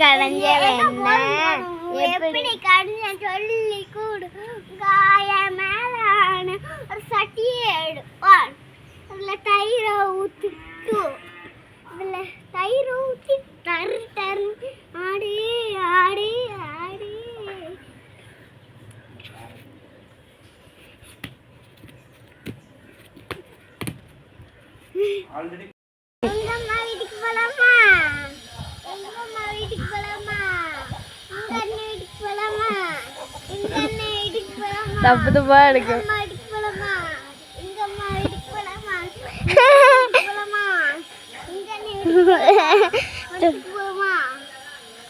கடைஞ்ச என்ன? எப்படி? கடைஞ்ச சொல்லி கூடு. காய மேலான ஒரு சட்டியை எடுப்பான் அதில் தயிரை ஊற்றிட்டு அதில் தயிரை ஊற்றி டரு டரு ஆடி ஆடி ஆடி. ஆல்ரெடி எங்க அம்மா வீட்டுக்கு போலாமா எங்க அம்மா வீட்டுக்கு போலாமா எங்க அண்ணன் வீட்டுக்கு போலாமா எங்க அண்ணன் வீட்டுக்கு போலாமா தப்பு தப்பா எங்க இருக்கும் அம்மா வீட்டுக்கு போலாமா எங்க அம்மா வீட்டுக்கு போலாமா வீட்டுக்கு போலாமா எங்க அண்ணன் வீட்டுக்கு போலாமா?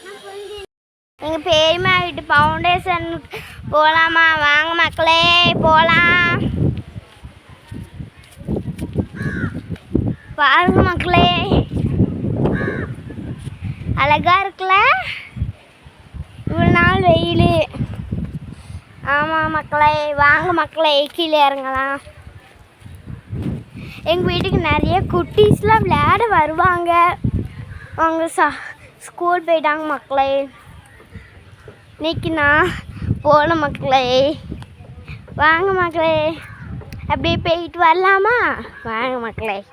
நான் கொஞ்சம் எங்க பெரியம்மா வீட்டு ஃபவுண்டேஷன் போலாமா? வாங்க மக்களே போலாம். பாருங்க மக்களே. அழகா இருக்குல்ல? இவ்வளோ நாள் வெயில். ஆமாம் மக்களே வாங்க மக்களே கீழே இறங்கலாம். எங்கள் வீட்டுக்கு நிறைய குட்டீஸ்லாம் விளையாட வருவாங்க. அவங்க சா ஸ்கூல் போயிட்டாங்க மக்களை. இன்னைக்கு நான் போகல மக்களே. வாங்க மக்களே. அப்படியே போயிட்டு வரலாமா? வாங்க மக்களே.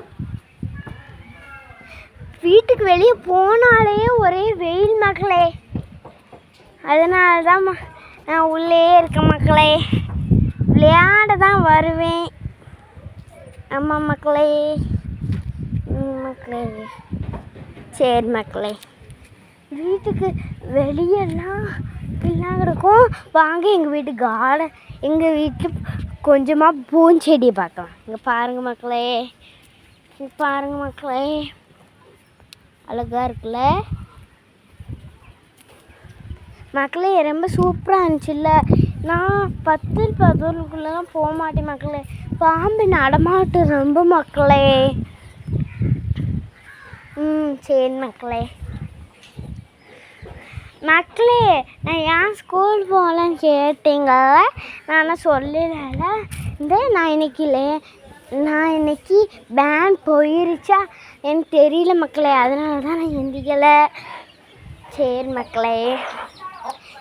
வீட்டுக்கு வெளியே போனாலே ஒரே வெயில் மக்களே. அதனால தான் நான் உள்ளே இருக்க மக்களே. விளையாட தான் வருவேன். ஆமாம் மக்களே. மக்களே. சரி மக்களே. வீட்டுக்கு வெளியெல்லாம் எல்லாம் இருக்கும். வாங்க எங்கள் வீட்டு கார்டன் எங்கள் வீட்டில் கொஞ்சமாக பூஞ்செடியை பார்க்கலாம். இங்கே பாருங்கள் மக்களே. இங்கே பாருங்கள் மக்களே. அழகாக இருக்குல்ல? மக்களே ரொம்ப சூப்பராக இருந்துச்சுல்ல? நான் பத்து பதினொன்றுக்குள்ளெல்லாம் போக மாட்டேன் மக்களே. பாம்பு நடமாட்டம் ரொம்ப மக்களே. ம் சரி மக்களே. மக்களே நான் ஏன் ஸ்கூல் போகலன்னு கேட்டீங்க? நான் சொல்லல இந்த நான் இன்னைக்கு லே நான் இன்னைக்கு பேன் போயிருச்சா? எனக்கு தெரியல மக்களே. அதனால தான் நான் எந்திக்கலை. சரி மக்களே.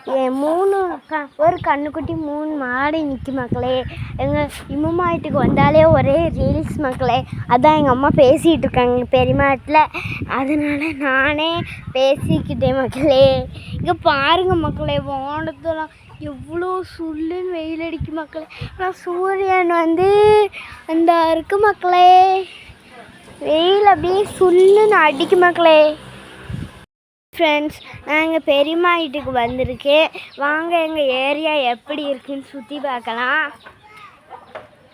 என் மூணு க ஒரு கண்ணுக்குட்டி மூணு மாடு நிற்கும் மக்களே. எங்கள் இம்மா வீட்டுக்கு வந்தாலே ஒரே ரீல்ஸ் மக்களே. அதான் எங்கள் அம்மா பேசிகிட்டு இருக்காங்க பெரியம்மா வீட்டில் அதனால் நானே பேசிக்கிட்டேன் மக்களே. இங்கே பாருங்கள் மக்களே ஓனத்தெல்லாம் எவ்வளோ சுள்ளுன்னு வெயில் அடிக்கும் மக்களே. ஆனால் சூரியன் வந்து அந்த இருக்கு மக்களே. வெயில் அப்படியே சுல்லுன்னு அடிக்கு மக்களே. ஃப்ரெண்ட்ஸ் நான் எங்கள் பெரியம்மா வீட்டுக்கு வந்திருக்கேன். வாங்க எங்கள் ஏரியா எப்படி இருக்குன்னு சுற்றி பார்க்கலாம்.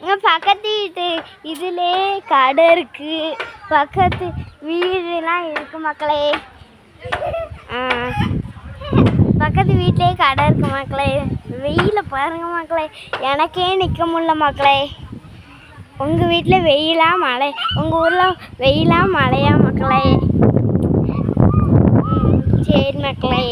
இங்கே பக்கத்து வீட்டு இதிலே கடை இருக்குது பக்கத்து வீடுலாம் இருக்கு மக்களே. பக்கத்து வீட்டிலே கடை இருக்கு மக்களே. வெயில பாருங்க மக்களே. எனக்கே நிற்க முடியல மக்களே. உங்கள் வீட்டில் வெயிலா மழை? உங்கள் ஊரில் வெயிலா மழையா மக்களே? சரி மக்களே.